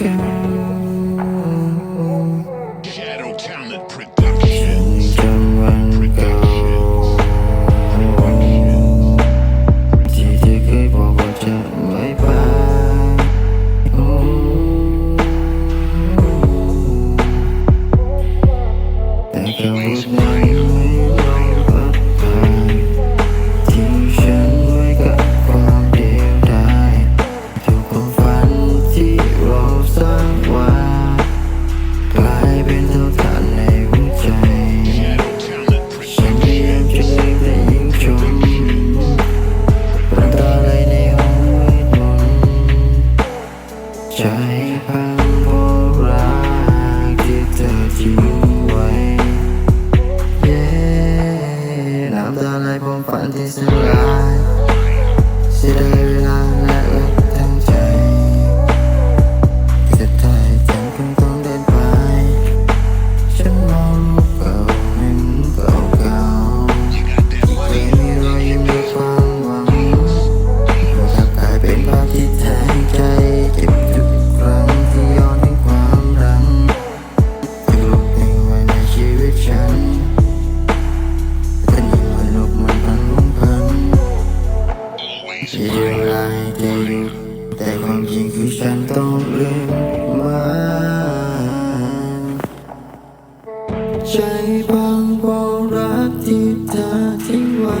Yeah. 摘。 จะหยุแต่ความจริงคือฉันต้องลืมมาใจพังเพราะรักที่เธอทิ้งไว้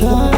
time.